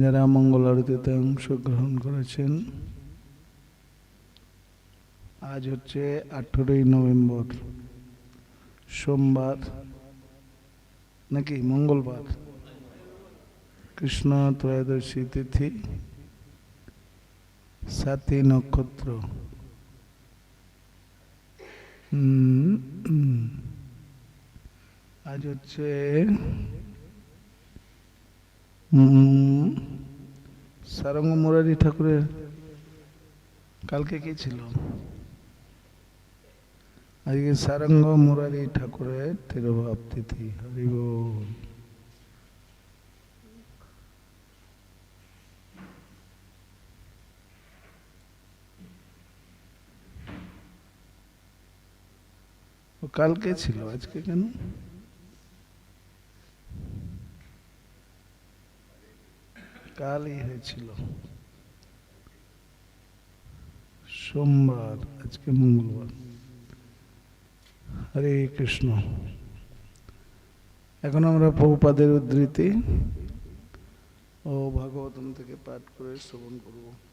যারা মঙ্গল আরতিতে অংশগ্রহণ করেছেন, আজ হচ্ছে আঠেরোই নভেম্বর, সোমবার নাকি মঙ্গলবার কৃষ্ণ ত্রয়োদশী তিথি সাতী নক্ষত্র। আজ হচ্ছে সারঙ্গ মুরারি ঠাকুরের কালকে কি ছিল আজকে সারঙ্গ মুরারি ঠাকুরের তিরোভাব তিথি হরিব কালকে ছিল আজকে কেন কালই হয়েছিল। সোমবার, আজকে মঙ্গলবার। হরে কৃষ্ণ। এখন আমরা বহুপাদের উদ্ধৃতি ও ভাগবতম থেকে পাঠ করে শ্রবণ করব।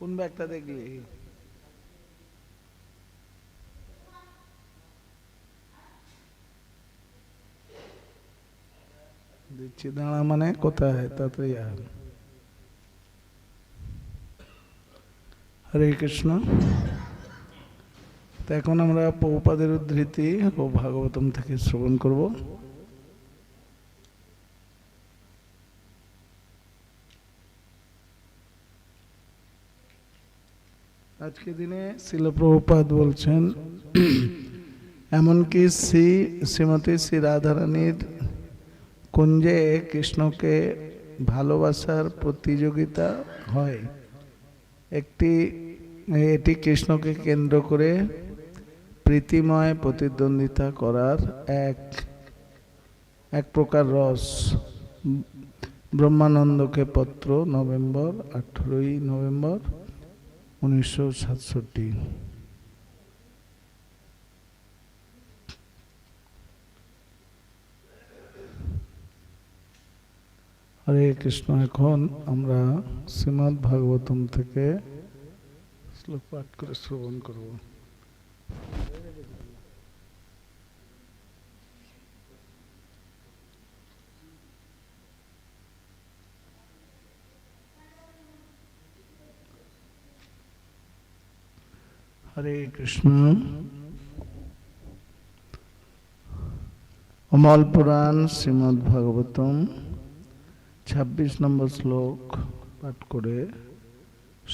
কোন ব্যাগটা দেখলি? দিচ্ছি, দাঁড়া মানে কোথায়? তাড়াতাড়ি আয়। হরে কৃষ্ণ। তো এখন আমরা পৌপাদের উদ্ধৃতি ও ভাগবতম থেকে শ্রবণ করব। আজকে দিনে শিল প্রভুপাদ বলছেন, এমনকি শ্রী, শ্রীমতী শ্রী রাধারানীর কুঞ্জে কৃষ্ণকে ভালোবাসার প্রতিযোগিতা হয়। একটি, এটি কৃষ্ণকে কেন্দ্র করে প্রীতিময় প্রতিদ্বন্দ্বিতা করার এক এক প্রকার রস। ব্রহ্মানন্দকে পত্র নভেম্বর আঠেরোই নভেম্বর উনিশশো সাতষট্টি। হরে কৃষ্ণ এখন আমরা শ্রীমদ্ ভাগবতম থেকে শ্লোক পাঠ করে শ্রবণ করব হরে কৃষ্ণ। অমল পুরাণ শ্রীমদ্ ভাগবতম ছাব্বিশ নম্বর শ্লোক, পাঠ করে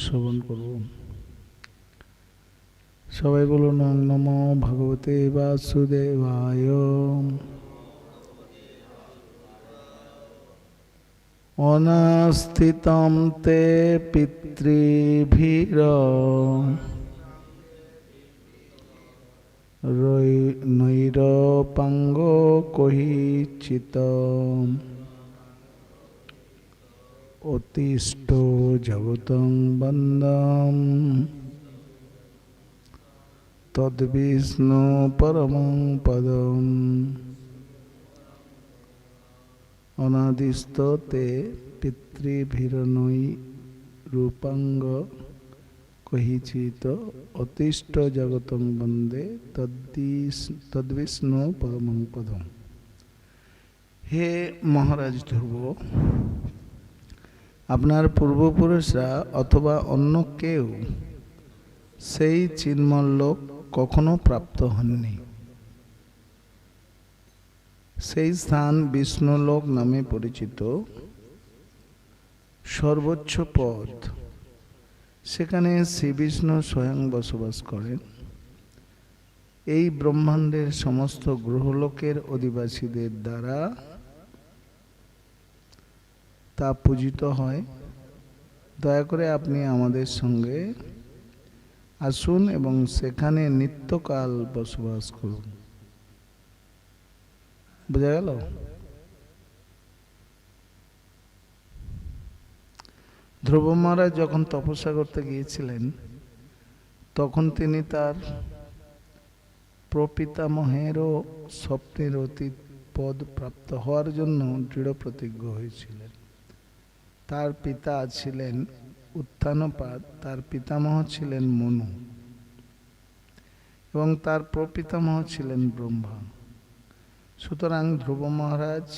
শ্রবণ করব। সবাই বলুন, ওং নমো ভগবতে বাসুদেবায়। অনাস্থিতম তে পিতৃভীর। নৈরপাঙ্গ কহিচিত অতিষ্ঠ জগতং বন্দম তদ্বিষ্ণু পরমং পদম অনাদিস্ত তে পিতৃভীরনৈ রূপাঙ্গ কহিচিত অতিষ্ঠ জগতং বন্দে তদ্বিষ্ণু পরমং পদম। হে মহারাজ ধ্রুব, আপনার পূর্বপুরুষরা অথবা অন্য কেউ সেই চিন্মল্লোক কখনো প্রাপ্ত হননি। সেই স্থান বিষ্ণুলোক নামে পরিচিত। সর্বোচ্চ পদ সেখানে শ্রী বিষ্ণু স্বয়ং বসবাস করেন। এই ব্রহ্মাণ্ডের সমস্ত গ্রহলোকের অধিবাসীদের দ্বারা তা পূজিত হয়। দয়া করে আপনি আমাদের সঙ্গে আসুন এবং সেখানে নিত্যকাল বসবাস করুন। বোঝা গেল? ধ্রুব মহারাজ যখন তপস্যা করতে গিয়েছিলেন, তখন তিনি তার প্রপিতামহেরও স্বপ্নের অতীত পদ প্রাপ্ত হওয়ার জন্য দৃঢ় প্রতিজ্ঞ হয়েছিলেন। তার পিতা ছিলেন উত্থানপাদ, তার পিতামহ ছিলেন মনু এবং তার প্রপিতামহ ছিলেন ব্রহ্মা। সুতরাং ধ্রুব মহারাজ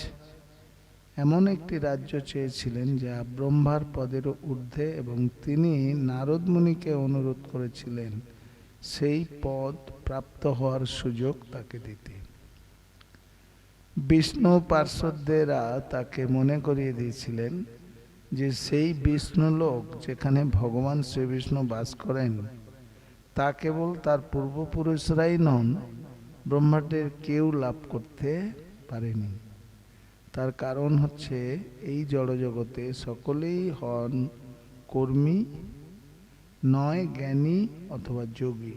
এমন একটি রাজ্য চেয়েছিলেন যা ব্রহ্মার পদের ঊর্ধ্বে এবং তিনি নারদ মুনিকে অনুরোধ করেছিলেন সেই পদ প্রাপ্ত হওয়ার সুযোগ তাকে দিতে। বিষ্ণু পার্শ্বদেরা তাকে মনে করিয়ে দিয়েছিলেন যে সেই বিষ্ণু লোক যেখানে ভগবান শ্রীবিষ্ণু বাস করেন, তা কেবল তার পূর্বপুরুষরাই নন ব্রহ্মাণ্ডের কেউ লাভ করতে পারেনি। তার কারণ হচ্ছে এই জড়জগতে সকলেই হন কর্মী, নয় জ্ঞানী অথবা যোগী।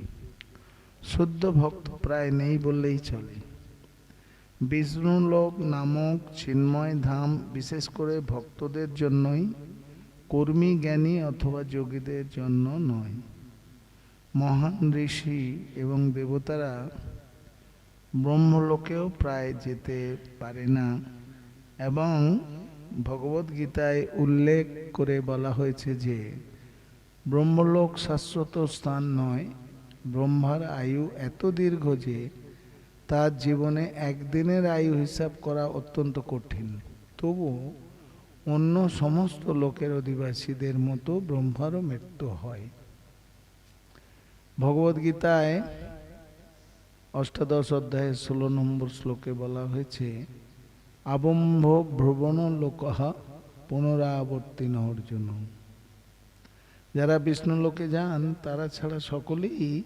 শুদ্ধ ভক্ত প্রায় নেই বললেই চলে। বিষ্ণুলোক নামক চিন্ময় ধাম বিশেষ করে ভক্তদের জন্যই কর্মী, জ্ঞানী অথবা যোগীদের জন্য নয়। মহান ঋষি এবং দেবতারা ব্রহ্মলোকেও প্রায় যেতে পারে না। এবং ভগবত গীতায় উল্লেখ করে বলা হয়েছে যে, ব্রহ্মলোক শাশ্বত স্থান নয়, ব্রহ্মার আয়ু এত দীর্ঘ যে, তার জীবনে একদিনের আয়ু হিসাব করা অত্যন্ত কঠিন। তবু অন্য সমস্ত লোকের অধিবাসীদের মতো ব্রহ্মারও মৃত্যু হয়। ভগবদ্গীতায় অষ্টাদশ অধ্যায়ের ষোলো নম্বর শ্লোকে বলা হয়েছে আবম্ভ ভ্রবণ লোকহা পুনরাবর্তীন অর্জুন। যারা বিষ্ণু লোকে যান, তারা ছাড়া সকলেই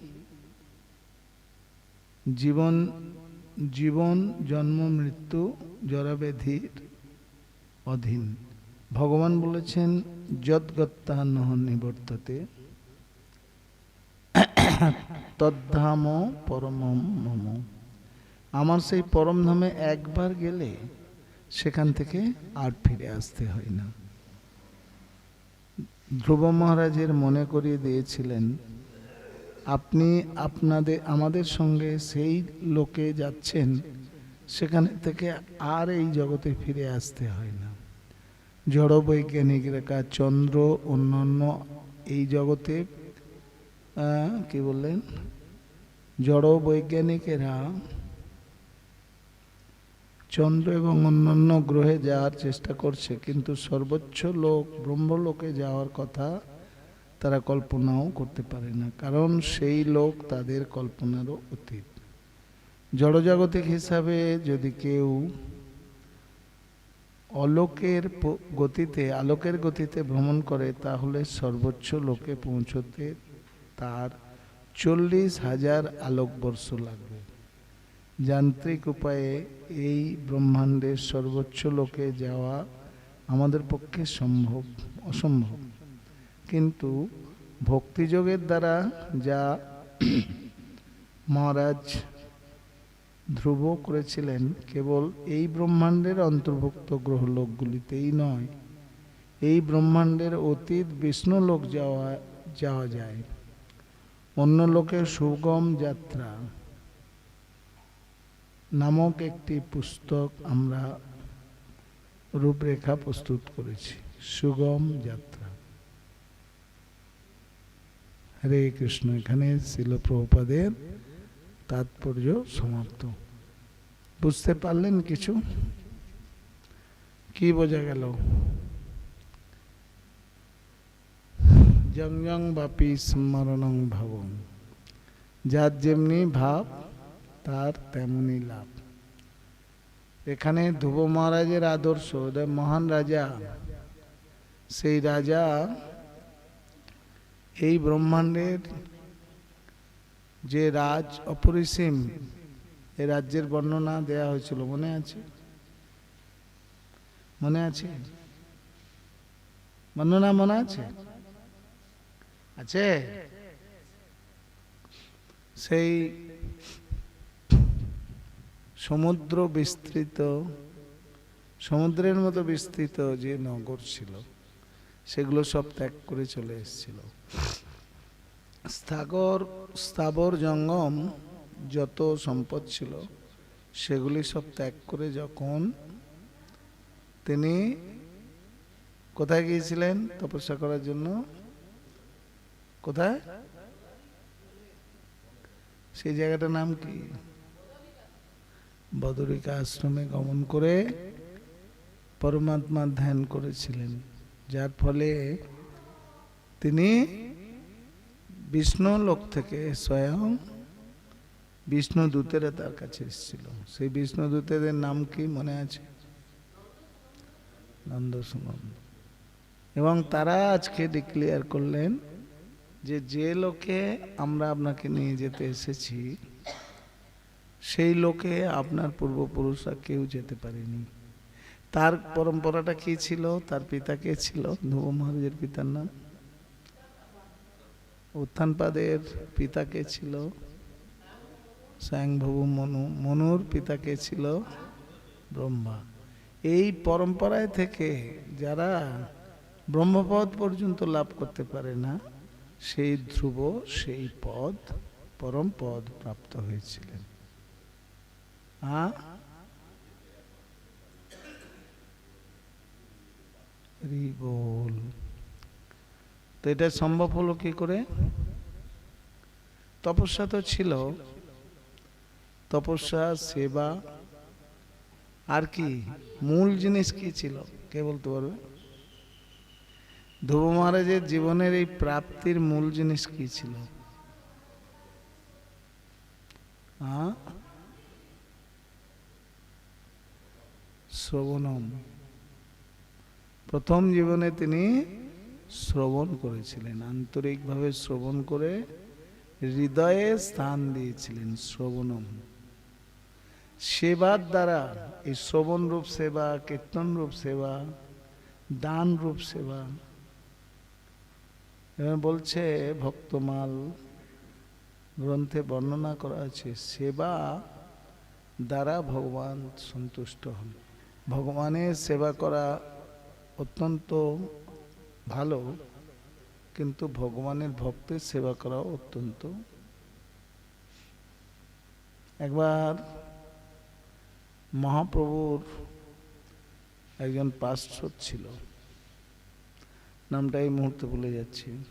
জীবন জীবন, জন্ম, মৃত্যু জরাব্যাধির অধীন। ভগবান বলেছেন যদ্গত্তা নহ নিবর্ততে। তদ্ধাম পরম মম। আমার সেই পরম ধামে একবার গেলে সেখান থেকে আর ফিরে আসতে হয় না। ধ্রুব মহারাজের মনে করিয়ে দিয়েছিলেন, আপনি আপনাদের আমাদের সঙ্গে সেই লোকে যাচ্ছেন, সেখানে থেকে আর এই জগতে ফিরে আসতে হয় না। জড় বৈজ্ঞানিকরা চন্দ্র, অন্যান্য এই জগতে কি বললেন? জড় বৈজ্ঞানিকেরা চন্দ্র এবং অন্যান্য গ্রহে যাওয়ার চেষ্টা করছে, কিন্তু সর্বোচ্চ লোক, ব্রহ্মলোকে যাওয়ার কথা তারা কল্পনাও করতে পারে না, কারণ সেই লোক তাদের কল্পনারও অতীত। জড়জাগতিক হিসাবে যদি কেউ অলোকের গতিতে, আলোকের গতিতে ভ্রমণ করে, তাহলে সর্বোচ্চ লোকে পৌঁছতে তার চল্লিশ হাজার আলোকবর্ষ লাগবে। যান্ত্রিক উপায়ে এই ব্রহ্মাণ্ডের সর্বোচ্চ লোকে যাওয়া আমাদের পক্ষে সম্ভব, অসম্ভব। কিন্তু ভক্তিযোগের দ্বারা যা মহারাজ ধ্রুব করেছিলেন, কেবল এই ব্রহ্মাণ্ডের অন্তর্ভুক্ত গ্রহলোকগুলিতেই নয়, এই ব্রহ্মাণ্ডের অতীত বিষ্ণু লোক যাওয়া যাওয়া যায়। অন্য লোকের সুগম যাত্রা নামক একটি পুস্তক আমরা রূপরেখা প্রস্তুত করেছি। সুগম যাত্রা। হরে কৃষ্ণ, এখানে ছিল প্রভুপাদের তাৎপর্য সমাপ্ত। বুঝতে পারলেন কিছু? কি বোঝা গেল? জং জং বাপি স্মরণং ভাবং। যার যেমনি ভাব তার তেমনি লাভ। এখানে ধ্রুব মহারাজের আদর্শ মহান রাজা, সেই রাজা এই ব্রহ্মাণ্ডের যে রাজ অপরিসীম এই রাজ্যের বর্ণনা দেয়া হয়েছিল, মনে আছে? মনে আছে? বর্ণনা মনে আছে? আছে? সেই সমুদ্র বিস্তৃত, সমুদ্রের মতো বিস্তৃত যে নগর ছিল, সেগুলো সব ত্যাগ করে চলে এসেছিল। স্থাগর স্থাবর জঙ্গম যত সম্পদ ছিল, সেগুলি সব ত্যাগ করে যখন তিনি কোথায় গিয়েছিলেন তপস্যা করার জন্য? কোথায়? সেই জায়গাটার নাম কি? বদরিকা আশ্রমে গমন করে পরমাত্মা ধ্যান করেছিলেন। যার ফলে তিনি বিষ্ণু লোক থেকে স্বয়ং বিষ্ণু দূতেরা তার কাছে এসেছিল। সেই বিষ্ণু দূতেদের নাম কি মনে আছে? নন্দ সুনন্দ এবং তারা আজকে ডিক্লেয়ার করলেন যে যে লোকে আমরা আপনাকে নিয়ে যেতে এসেছি সেই লোকে আপনার পূর্বপুরুষরা কেউ যেতে পারেনি। তার পরম্পরাটা কি ছিল? তার পিতা কে ছিল? ধ্রুব মহারাজের পিতার নাম? উত্থানপাদের পিতা কে ছিল? স্বয়ংভবু মনু, মনুর পিতা কে ছিল? ব্রহ্মা। এই পরম্পরায় থেকে যারা ব্রহ্মপদ পর্যন্ত লাভ করতে পারে না, সেই ধ্রুব, সেই পদ পরম পদ প্রাপ্ত হয়েছিলেন। বল তো এটা সম্ভব হলো কি করে? তপস্যা তো ছিল। তপস্যা, সেবা, আর কি? মূল জিনিস কি ছিল? কে বলতে পারবে? ধ্রুব মহারাজের জীবনের এই প্রাপ্তির মূল জিনিস কি ছিল? আ? শ্রবণম। প্রথম জীবনে তিনি শ্রবণ করেছিলেন, আন্তরিকভাবে শ্রবণ করে হৃদয়ে স্থান দিয়েছিলেন শ্রবণম। সেবার দ্বারা এই শ্রবণ রূপ সেবা কীর্তন রূপ সেবা দান রূপ সেবা বলছে ভক্তমাল গ্রন্থে বর্ণনা করা আছে, সেবা দ্বারা ভগবান সন্তুষ্ট হন। ভগবানের সেবা করা অত্যন্ত ভালো, কিন্তু ভগবানের ভক্তের সেবা করা অত্যন্ত। একবার মহাপ্রভুর একজন পার্শ্বদ ছিল। নামটা এই মুহূর্তে ভুলে যাচ্ছি।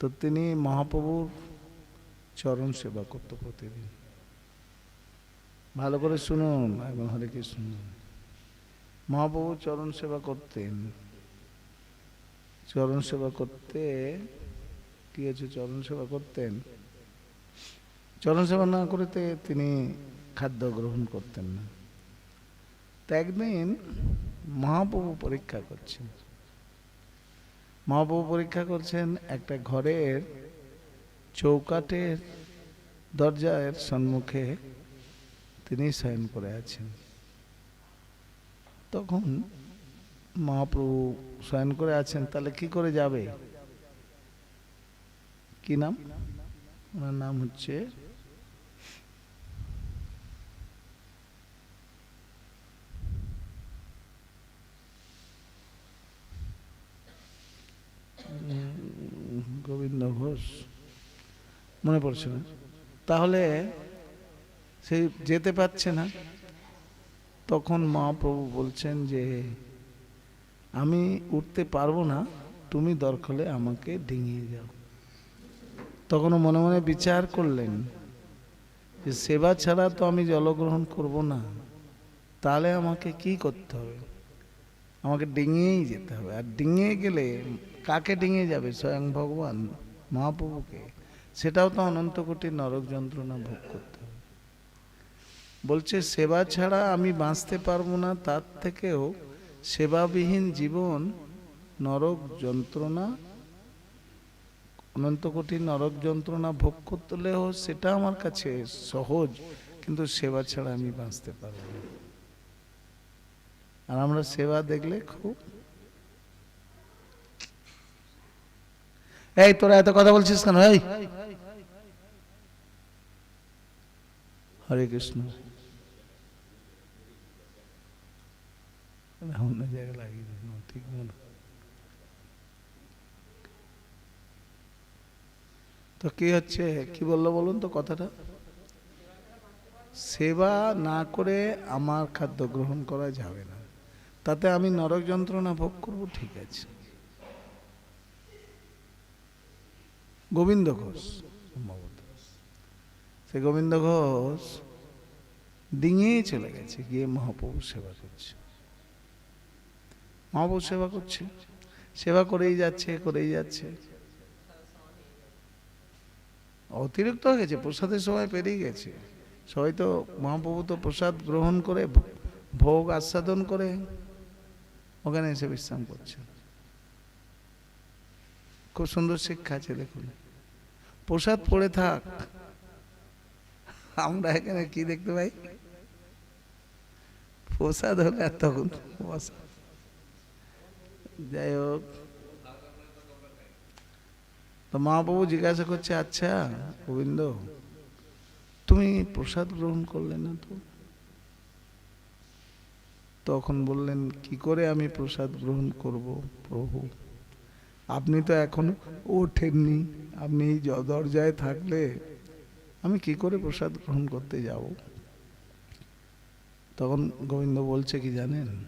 তো তিনি মহাপ্রভুর চরণ সেবা করতো প্রতিদিন। ভালো করে শুনুন, এবং হরে কৃষ্ণ। মহাপ্রভু চরণ সেবা করতেন। চরণ সেবা করতে, কি আছে চরণ সেবা করতেন। চরণ সেবা না করতে তিনি খাদ্য গ্রহণ করতেন না। তো একদিন মহাপ্রভু পরীক্ষা করছেন। মহাপ্রভু পরীক্ষা করছেন একটা ঘরের চৌকাটের দরজার সম্মুখে তিনি শয়ন করে আছেন। তখন মহাপ্রভু শয়ন করে আছেন, তাহলে কি করে যাবে? কি নাম? ওনার নাম হচ্ছে গোবিন্দ ঘোষ। মনে পড়ছে না। তাহলে সেই যেতে পারছে না। তখন মহাপ্রভু বলছেন যে, আমি উঠতে পারব না, তুমি দরকার হলে আমাকে ডিঙিয়ে যাও তখন মনে মনে বিচার করলেন যে, সেবা ছাড়া তো আমি জলগ্রহণ করব না। তাহলে আমাকে কি করতে হবে? আমাকে ডিঙিয়েই যেতে হবে। আর ডিঙিয়ে গেলে কাকে ডিঙিয়ে যাবে? স্বয়ং ভগবান মহাপ্রভুকে। সেটাও তো অনন্ত কোটি নরক যন্ত্রণা ভোগ করতে বলছে, সেবা ছাড়া আমি বাঁচতে পারব না, তার থেকেও সেবাবিহীন জীবন, নরক যন্ত্রণা, অনন্ত কোটি নরক যন্ত্রণা ভোগ করতেলেও সেটা আমার কাছে সহজ, কিন্তু সেবা ছাড়া আমি বাঁচতে পারব না। আর আমরা সেবা দেখলে খুব এই, তোরা এত কথা বলছিস কেন? এই হরে কৃষ্ণ। অন্য লাগিয়ে ঠিক মনে। তো কি হচ্ছে, কি বলল বলুন তো কথাটা? সেবা না করে আমার খাদ্য গ্রহণ করা যাবে না। তাতে আমি নরক যন্ত্রণা ভোগ করব, ঠিক আছে। গোবিন্দ ঘোষ, সম্ভবত। সে গোবিন্দ ঘোষ ডিঙিয়ে চলে গেছে, গিয়ে মহাপ্রভু সেবা করছে। মহাপ্রভু সেবা করছে। সেবা করেই যাচ্ছে করেই যাচ্ছে। অতিরিক্ত হয়ে গেছে, প্রসাদের সময় পেরিয়ে গেছে। সবাই তো মহাপ্রভু তো প্রসাদ গ্রহণ করে, ভোগ আস্বাদন করে, ওখানে এসে বিশ্রাম করছে। খুব সুন্দর শিক্ষা আছে, দেখুন। প্রসাদ পড়ে থাক আমরা এখানে কি দেখতে পাই? প্রসাদ হলে আর তখন যাই হোক। তো মহাপ্রভু জিজ্ঞাসা করছে আচ্ছা গোবিন্দ, তুমি প্রসাদ গ্রহণ করলে না তো? তখন বললেন, কি করে আমি প্রসাদ গ্রহণ করব প্রভু? আপনি তো এখন ওঠেননি। আপনি দরজায় থাকলে আমি কি করে প্রসাদ গ্রহণ করতে যাব? তখন গোবিন্দ বলছে, কি জানেন?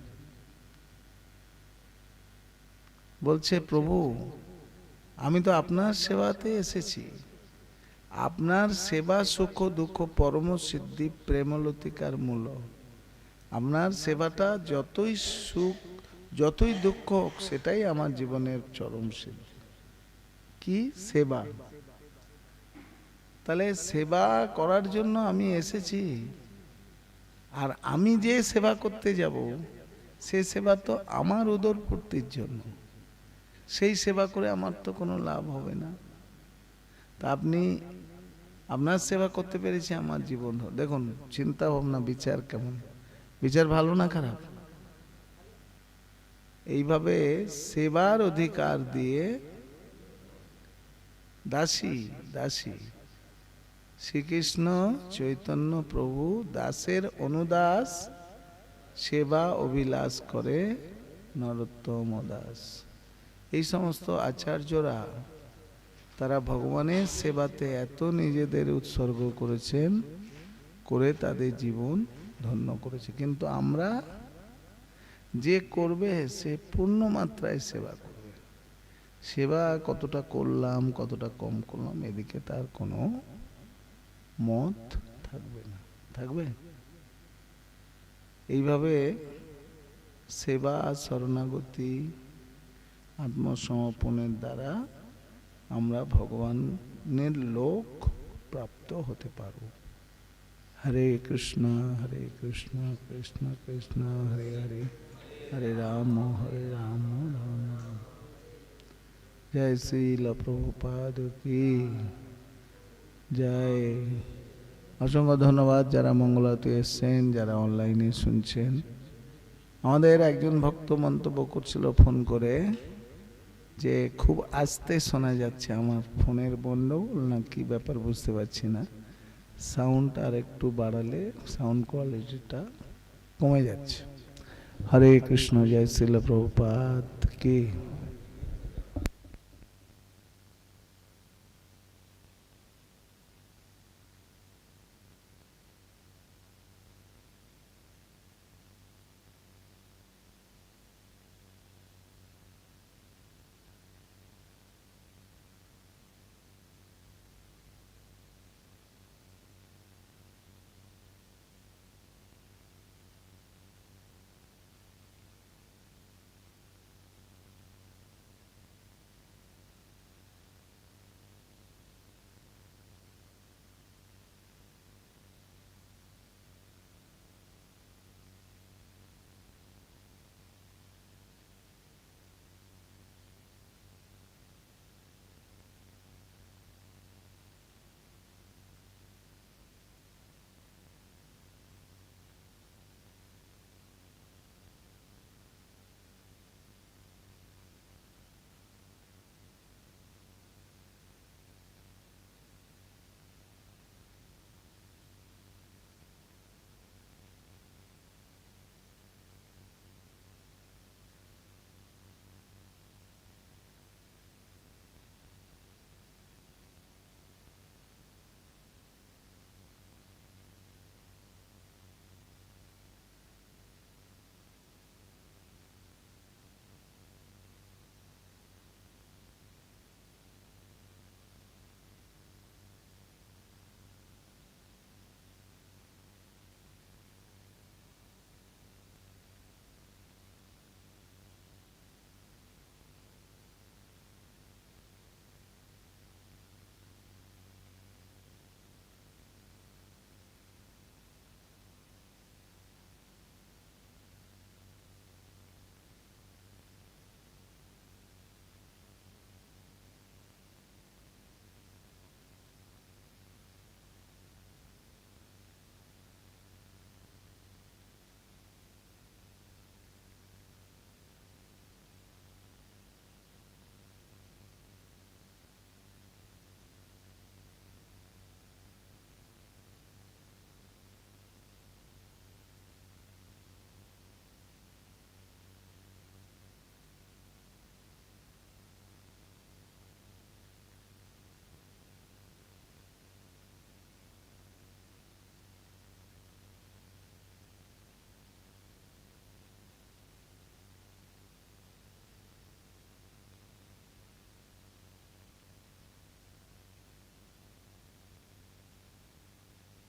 বলছে, প্রভু, আমি তো আপনার সেবাতে এসেছি। আপনার সেবা সুখ, দুঃখ, পরম সিদ্ধি প্রেমলতিকার মূল। আপনার সেবাটা যতই সুখ, যতই দুঃখ হোক, সেটাই আমার জীবনের চরম সিদ্ধি। কি সেবা? তাহলে সেবা করার জন্য আমি এসেছি। আর আমি যে সেবা করতে যাব, সে সেবা তো আমার উদর পূর্তির জন্য। সেই সেবা করে আমার তো কোনো লাভ হবে না। তা আপনি, আপনার সেবা করতে পেরেছি আমার জীবন দেখুন, চিন্তা ভাবনা, বিচার কেমন? বিচার ভালো না খারাপ? এইভাবে সেবার অধিকার দিয়ে দাসী দাসী। শ্রীকৃষ্ণ চৈতন্য প্রভু দাসের অনুদাস, সেবা অভিলাষ করে নরোত্তম দাস। এই সমস্ত আচার্যরা, তারা ভগবানের সেবাতে এত নিজেদের উৎসর্গ করেছেন, করে তাদের জীবন ধন্য করেছে। কিন্তু আমরা যে করবে, সে পূর্ণ মাত্রায় সেবা করবে। সেবা কতটা করলাম, কতটা কম করলাম, এদিকে তার কোনো মত থাকবে না, থাকবে? এইভাবে সেবা, শরণাগতি, আত্মসমর্পণের দ্বারা আমরা ভগবানের লোক প্রাপ্ত হতে পারব। হরে কৃষ্ণ হরে কৃষ্ণ কৃষ্ণ কৃষ্ণ, হরে হরে হরে রাম হরে রাম রাম জয় শ্রীল প্রভুপাদ কি। জয়। অসংখ্য ধন্যবাদ যারা মঙ্গলাতে এসছেন, যারা অনলাইনে শুনছেন। আমাদের একজন ভক্ত মন্তব্য করছিল ফোন করে যে, খুব আস্তে শোনা যাচ্ছে আমার ফোনের গন্ডগোল না কি ব্যাপার বুঝতে পারছি না। সাউন্ড আর একটু বাড়ালে সাউন্ড কোয়ালিটিটা কমে যাচ্ছে। হরে কৃষ্ণ, জয় শিল প্রভুপাত কি?